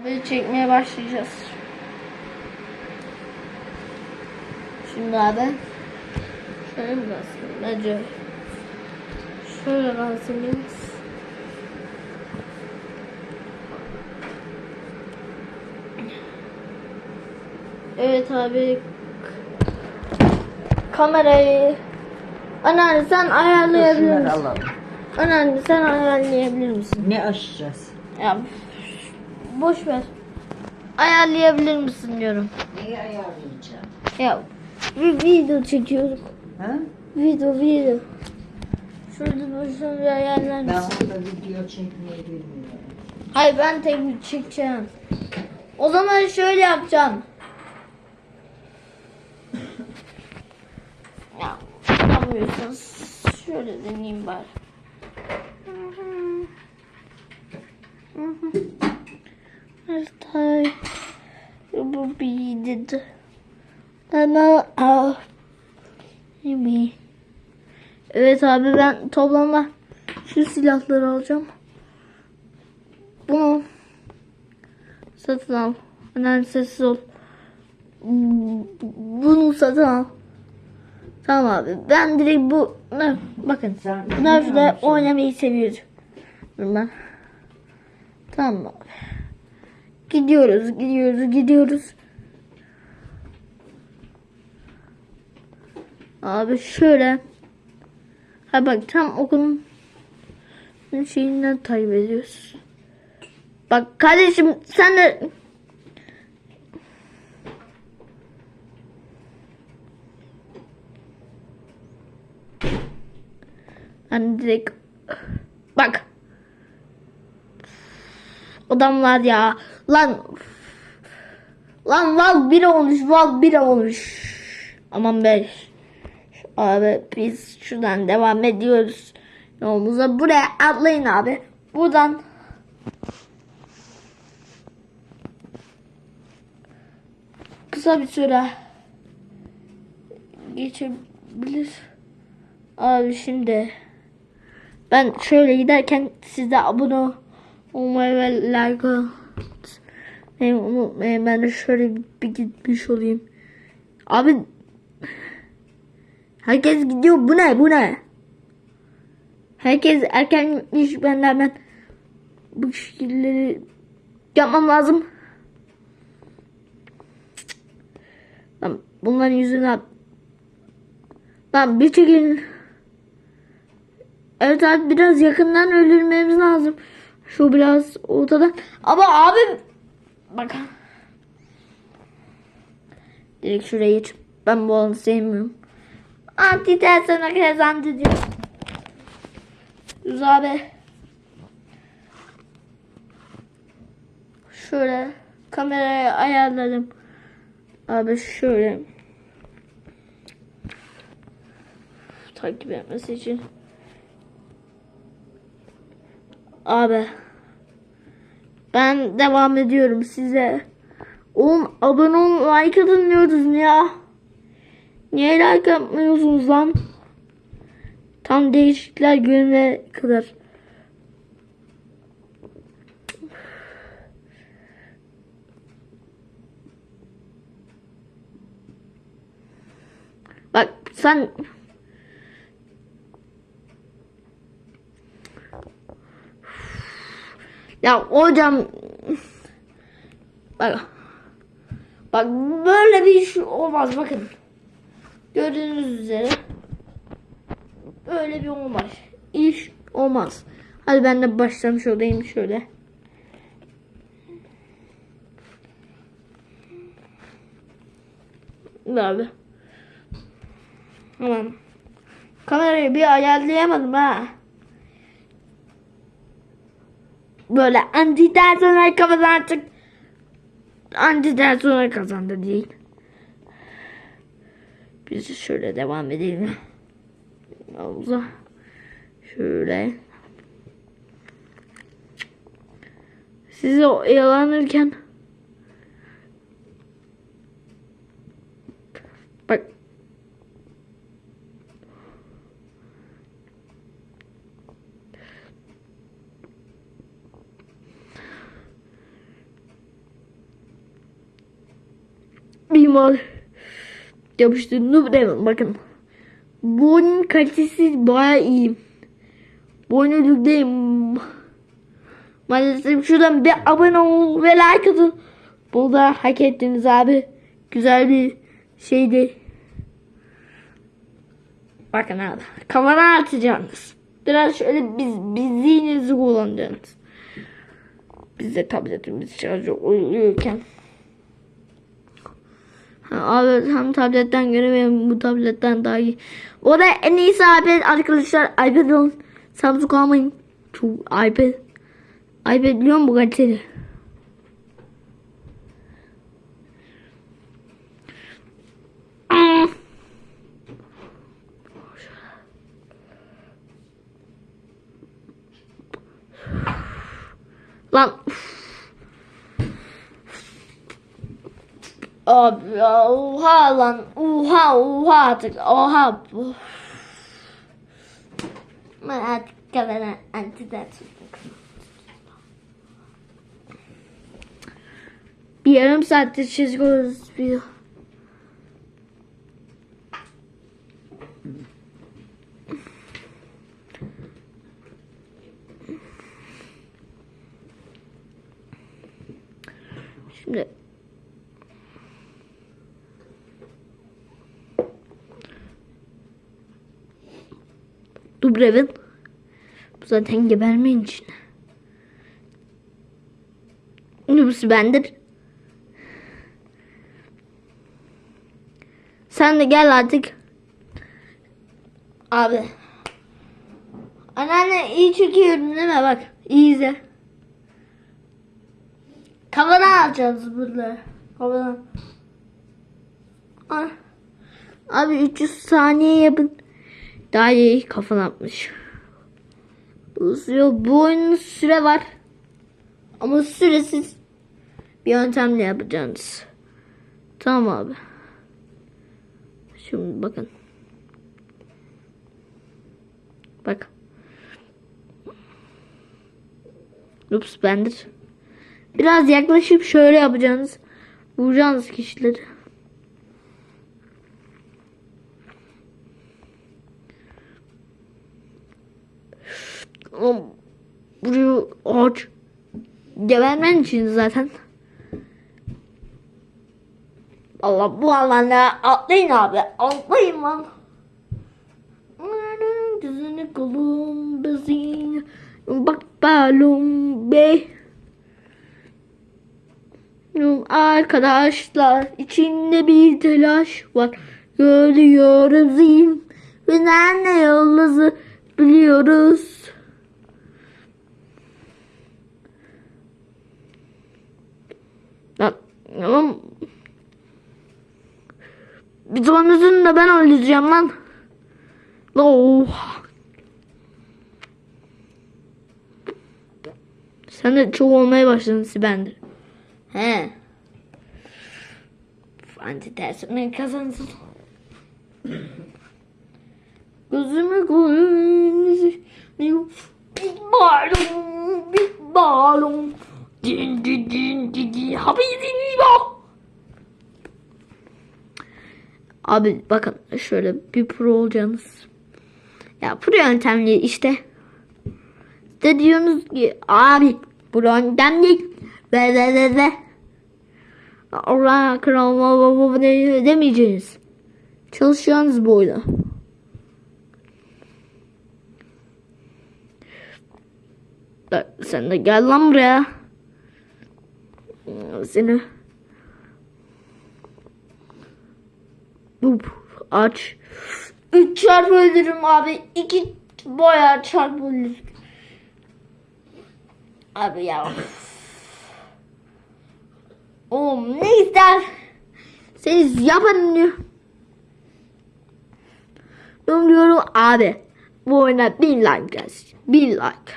Abi çekmeye başlayacağız. Şimdi abi şöyle mi kalsın? Bence şöyle biraz. Evet abi kamerayı Anneanne sen ayarlayabilir misin? alalım. Anneanne sen ayarlayabilir misin? Ne açacağız? Ya boş ver. Ayarlayabilir misin diyorum. Neyi ayarlayacağım? Ya bir video çekiyoruz. Ha? Video video. Şurada şunu bir ayarlar Ben orada video çekmeyi bilmiyorum. Hayır ben tek çekeceğim. O zaman şöyle yapacağım. Ya yapamıyorsanız şöyle deneyeyim bari. Arkadaşlar bu bir dedi. Ama ah. Yemeği. Evet abi ben toplamda şu silahları alacağım. Bunu satın al. Önemli sessiz ol. Bunu satın al. Tamam abi. Ben direkt bu ne bakın. Nerf'le oynamayı seviyorum. Ben. Tamam abi. Gidiyoruz, gidiyoruz, gidiyoruz. Abi şöyle. Ha bak tam okulun şeyinden takip ediyoruz. Bak kardeşim sen de Hani direkt bak adamlar ya. Lan. Lan val bir olmuş val bir olmuş. Aman be. Abi biz şuradan devam ediyoruz. Yolumuza buraya atlayın abi. Buradan. Kısa bir süre geçebilir. Abi şimdi ben şöyle giderken siz de abone olmayı ve like atmayı unutmayın. Ben de şöyle bir, gitmiş olayım. Abi herkes gidiyor. Bu ne? Bu ne? Herkes erken gitmiş. Ben de hemen bu şekilleri yapmam lazım. Lan bunların yüzüne Lan bir çekin. Evet abi biraz yakından öldürmemiz lazım. Şu biraz ortadan. Ama abi bak. Direkt şuraya geç. Ben bu alanı sevmiyorum. Anti tersine kazandı diyor. Yüz abi. Şöyle kamerayı ayarladım. Abi şöyle. Takip etmesi için. Abi. Ben devam ediyorum size. Oğlum abone olun like atın diyoruz ya. Niye like atmıyorsunuz lan? Tam değişiklikler gününe kadar. Bak sen Ya hocam bak bak böyle bir iş olmaz bakın. Gördüğünüz üzere böyle bir olmaz. İş olmaz. Hadi ben de başlamış olayım şöyle. Abi. Tamam. Kamerayı bir ayarlayamadım ha. Böyle antiden sonra kazanacak. Antiden sonra kazandı değil. Biz şöyle devam edelim. Havuza. Şöyle. Sizi oyalanırken Bak mimar yapıştı. Noob Devil bakın. Bu oyunun kalitesi baya iyi. Bu oyunu yükleyeyim. Maalesef şuradan bir abone ol ve like atın. Bunu da hak ettiniz abi. Güzel bir şeydi. Bakın abi. Kamera atacaksınız. Biraz şöyle biz, biz zihninizi kullanacaksınız. Biz de tabletimiz şarjı uyuyorken. Abi hem tabletten göremiyorum bu tabletten daha iyi. O da en iyisi iPad arkadaşlar. iPad olun. Samsung almayın. Çok iPad. iPad biliyor musun bu kaliteli? Lan. Abi oha lan. Oha oha artık. Oha. Ben artık kamera antiden Bir yarım saattir çiziyoruz bir. Şimdi Dubrevin Bu zaten gebermeyin için. Nübusu bendir. Sen de gel artık. Abi. Anneanne iyi çekiyorum değil mi? Bak iyi izle. Kamera alacağız burada. Kamera. Ah. Abi 300 saniye yapın. Daha iyi kafan atmış. Uzuyor. Bu oyunun süre var. Ama süresiz bir yöntemle yapacaksınız. Tamam abi. Şimdi bakın. Bak. Ups bendir. Biraz yaklaşıp şöyle yapacaksınız. Vuracaksınız kişileri. Oğlum, Buraya ağaç. Gebermen için zaten. Allah bu alanda atlayın abi. Atlayın lan. Düzünü kolum bezin. Bak balum be. Arkadaşlar içinde bir telaş var. Görüyoruz. Ve ne yıldızı biliyoruz. Lan. Bir tanesini de ben öldüreceğim lan. Oh. Sen de çok olmaya başladın Sibendir. He. Anti tersine kazansın. Gözümü koyun. Bir balon, bir balon. Din din din din din. Habibini bak. Abi bakın şöyle bir pro olacaksınız. Ya pro yöntemli işte. De diyorsunuz ki abi pro yöntem değil. Ve ve ve ve. Allah kral baba demeyeceğiniz. Çalışacağınız bu oyunda. Da- Sen de gel lan buraya. Seni. Bup, aç. Üç çarpı öldürürüm abi. İki boya çarpı öldürürüm. Abi ya. Oğlum ne ister? Siz yapın diyor. Diyorum abi. Bu oyuna bin like gelsin. Bin like.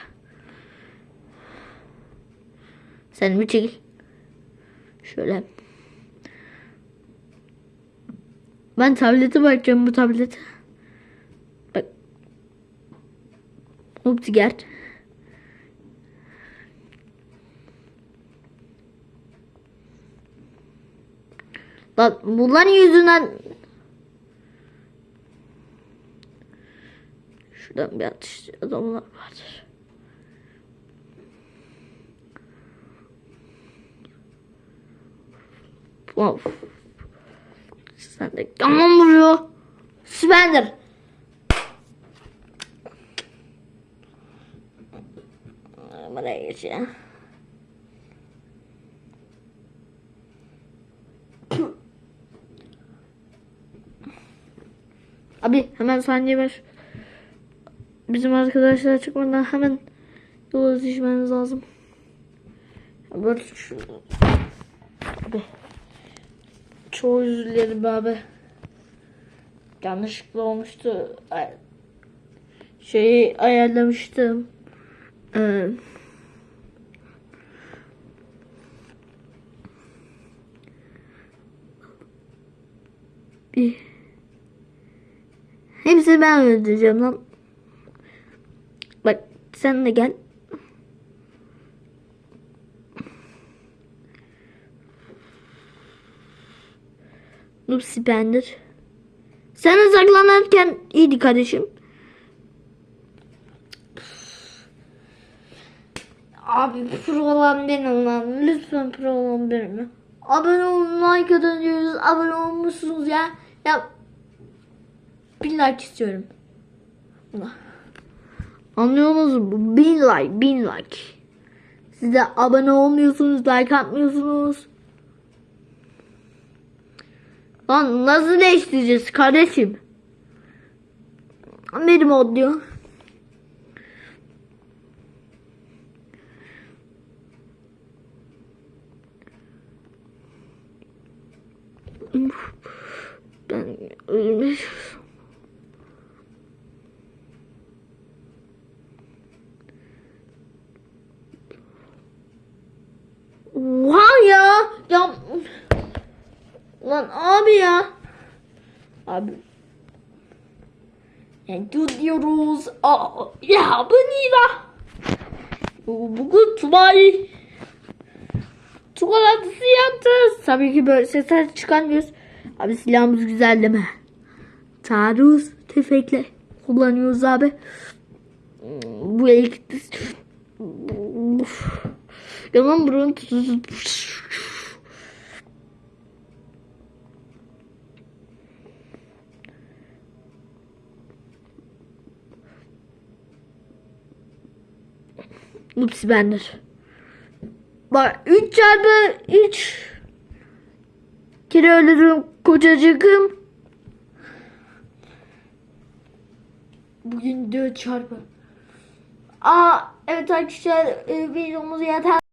Sen bir çekil. Şöyle. Ben tablete bakacağım bu tablete. Bak. Gert. Lan bunların yüzünden Şuradan bir atış adamlar vardır. Of. Sen de yaman vuruyor. Spender. Buraya geçeceğim. Abi hemen saniye ver. Bizim arkadaşlar çıkmadan hemen yola yetişmeniz lazım. Böyle şu... Abi. Çok özür dilerim abi. Yanlışlıkla olmuştu. Şeyi ayarlamıştım. Ee, bir Hepsini ben öldüreceğim lan. Bak sen de gel. Noob Spender. Sen saklanırken iyiydi kardeşim. Abi pro olan benim lan. Lütfen pro olan benim. Abone olun like atın diyoruz. Abone olmuşsunuz ya. Ya bir like istiyorum. Anlıyor musunuz? Bin like, bin like. Siz de abone olmuyorsunuz, like atmıyorsunuz. Lan nasıl değiştireceğiz kardeşim? Benim o diyor ölmüş. Oha ya. Ya. Lan abi ya. Abi. Yani diyoruz. Aa, ya bu Nida. Bugün Tubay. Çikolatası yaptı. Tabii ki böyle sesler çıkarmıyoruz. Abi silahımız güzel değil mi? Taarruz tüfekle kullanıyoruz abi. Bu elektrik... Yalan burun Upsi bendir. Bak 3 çarpı 3 kere ölürüm kocacıkım. Bugün 4 çarpı. Aa evet arkadaşlar e, videomuz yeter.